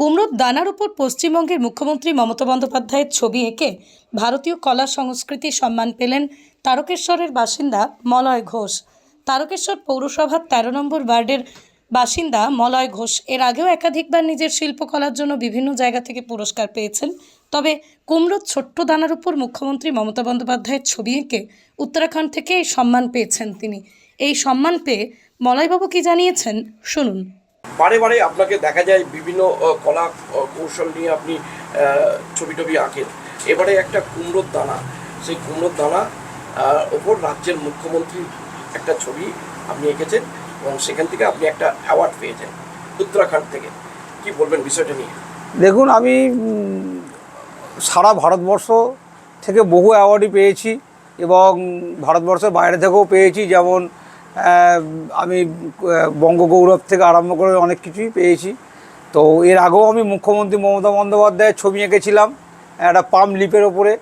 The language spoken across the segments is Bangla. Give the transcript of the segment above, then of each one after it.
কুমড়োর দানার উপর পশ্চিমবঙ্গের মুখ্যমন্ত্রী মমতা বন্দ্যোপাধ্যায়ের ছবি এঁকে ভারতীয় কলা সংস্কৃতি সম্মান পেলেন তারকেশ্বরের বাসিন্দা মলয় ঘোষ। তারকেশ্বর পৌরসভার তেরো নম্বর ওয়ার্ডের বাসিন্দা মলয় ঘোষ এর আগেও একাধিকবার নিজের শিল্পকলার জন্য বিভিন্ন জায়গা থেকে পুরস্কার পেয়েছেন। তবে কুমড়োর ছোট্ট দানার উপর মুখ্যমন্ত্রী মমতা বন্দ্যোপাধ্যায়ের ছবি এঁকে উত্তরাখণ্ড থেকে এই সম্মান পেয়েছেন তিনি। এই সম্মান পেয়ে মলয়বাবু কি জানিয়েছেন? শুনুন। বারে বারে আপনাকে দেখা যায় বিভিন্ন কলা কৌশল নিয়ে আপনি ছবি টবি আঁকেন। এবারে একটা কুমড়োর দানা, সেই কুমড়োর দানা ওপর রাজ্যের মুখ্যমন্ত্রীর একটা ছবি আপনি এঁকেছেন এবং সেখান থেকে আপনি একটা অ্যাওয়ার্ড পেয়েছেন উত্তরাখণ্ড থেকে। কি বলবেন বিষয়টা নিয়ে? দেখুন, আমি সারা ভারতবর্ষ থেকে বহু অ্যাওয়ার্ডই পেয়েছি এবং ভারতবর্ষের বাইরে থেকেও পেয়েছি। যেমন আমি বঙ্গগৌরব থেকে আরম্ভ করে অনেক কিছুই পেয়েছি। তো এর আগেও আমি মুখ্যমন্ত্রী মমতা বন্দ্যোপাধ্যায়ের ছবি এঁকেছিলাম, একটা পাম লিপের ওপরে।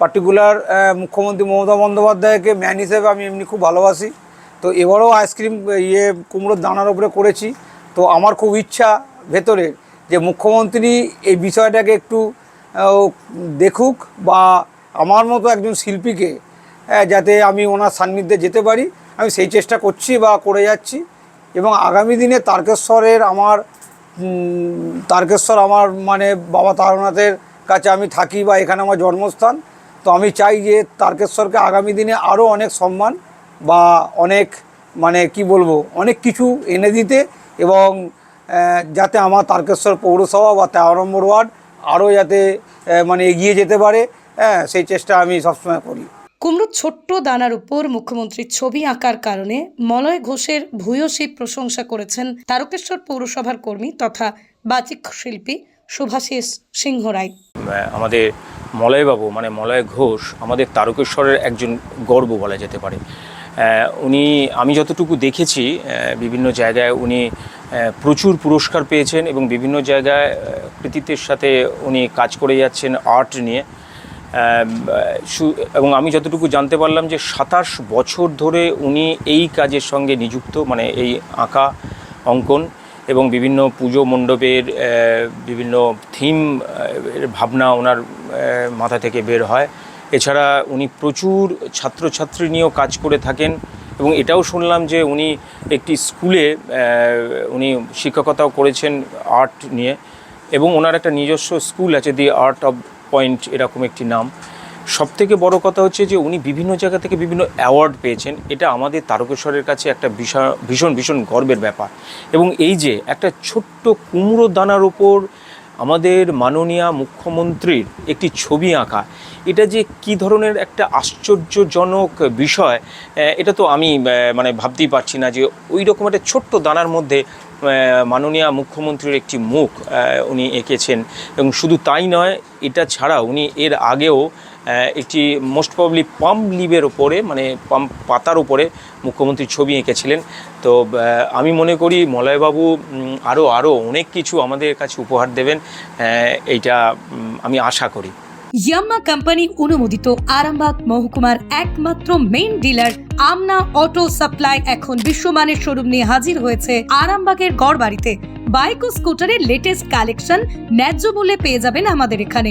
পার্টিকুলার মুখ্যমন্ত্রী মমতা বন্দ্যোপাধ্যায়কে ম্যান হিসেবে আমি এমনি খুব ভালোবাসি। তো এবারেও আইসক্রিম ইয়ে কুমড়োর দানার ওপরে করেছি। তো আমার খুব ইচ্ছা ভেতরে যে মুখ্যমন্ত্রী এই বিষয়টাকে একটু দেখুক বা আমার মতো একজন শিল্পীকে যাতে আমি ওনার সান্নিধ্যে যেতে পারি। আমি সেই চেষ্টা করছি বা করে যাচ্ছি। এবং আগামী দিনে তারকেশ্বরের আমার তারকেশ্বর আমার মানে বাবা তারনাথের কাছে আমি থাকি বা এখানে আমার জন্মস্থান। তো আমি চাই যে তারকেশ্বরকে আগামী দিনে আরও অনেক সম্মান বা অনেক মানে কি বলব, অনেক কিছু এনে দিতে এবং যাতে আমার তারকেশ্বর পৌরসভা বা তেরো নম্বর ওয়ার্ড আরও যাতে মানে এগিয়ে যেতে পারে। হ্যাঁ সেই চেষ্টা আমি সবসময় করি। কুমড়োর ছোট্ট দানার উপর মুখ্যমন্ত্রীর ছবি আঁকার কারণে মলয় ঘোষের ভূয়সী প্রশংসা করেছেন তারকেশ্বর পৌরসভার কর্মী তথা বাচিক শিল্পী শুভাশিস সিংহ রায়। আমাদের মলয়বাবু মানে মলয় ঘোষ আমাদের তারকেশ্বরের একজন গর্ব বলা যেতে পারে। উনি, আমি যতটুকু দেখেছি বিভিন্ন জায়গায় উনি প্রচুর পুরস্কার পেয়েছেন এবং বিভিন্ন জায়গায় কৃতিত্বের সাথে উনি কাজ করে যাচ্ছেন, আর্ট নিয়ে। এবং আমি যতটুকু জানতে পারলাম যে সাতাশ বছর ধরে উনি এই কাজের সঙ্গে নিযুক্ত মানে এই আঁকা অঙ্কন এবং বিভিন্ন পুজো মণ্ডপের বিভিন্ন থিম ভাবনা ওনার মাথা থেকে বের হয়। এছাড়া উনি প্রচুর ছাত্রছাত্রী নিয়েও কাজ করে থাকেন এবং এটাও শুনলাম যে উনি একটি স্কুলে উনি শিক্ষকতাও করেছেন আর্ট নিয়ে এবং ওনার একটা নিজস্ব স্কুল আছে দি আর্ট অফ পয়েন্ট এরকম একটি নাম। সব থেকে বড় কথা হচ্ছে যে, উনি বিভিন্ন জায়গা থেকে বিভিন্ন অ্যাওয়ার্ড পেয়েছেন। এটা আমাদের তারকেশ্বরের কাছে একটা ভীষণ ভীষণ গর্বের ব্যাপার। এবং এই যে, একটা ছোট্ট কুমড়ো দানার ওপর আমাদের মাননীয় মুখ্যমন্ত্রীর একটি ছবি আঁকা। এটা যে কি ধরনের একটা আশ্চর্যজনক বিষয় এটা তো আমি মানে ভাবতেই পারছি না যে ওই রকম একটা ছোট্ট দানার মধ্যে মাননীয় মুখ্যমন্ত্রীর একটি মুখ উনি এঁকেছেন। এবং শুধু তাই নয়, এটা ছাড়া উনি এর আগেও একটি মোস্ট প্রবলি পাম্প লিভের ওপরে মানে পাম্প পাতার উপরে মুখ্যমন্ত্রীর ছবি এঁকেছিলেন। তো আমি মনে করি মলয়বাবু আরও আরও অনেক কিছু আমাদের কাছে উপহার দেবেন এইটা আমি আশা করি। ইয়াম্মা কোম্পানি অনুমোদিত আরামবাগ মহকুমার একমাত্র main dealer Amna auto supply এখন বিশ্বমানের শোরুম নিয়ে হাজির হয়েছে আরামবাগের গড় বাড়িতে বাইক ও স্কুটারের লেটেস্ট কালেকশন ন্যায্য মূল্যে পেয়ে যাবেন আমাদের এখানে।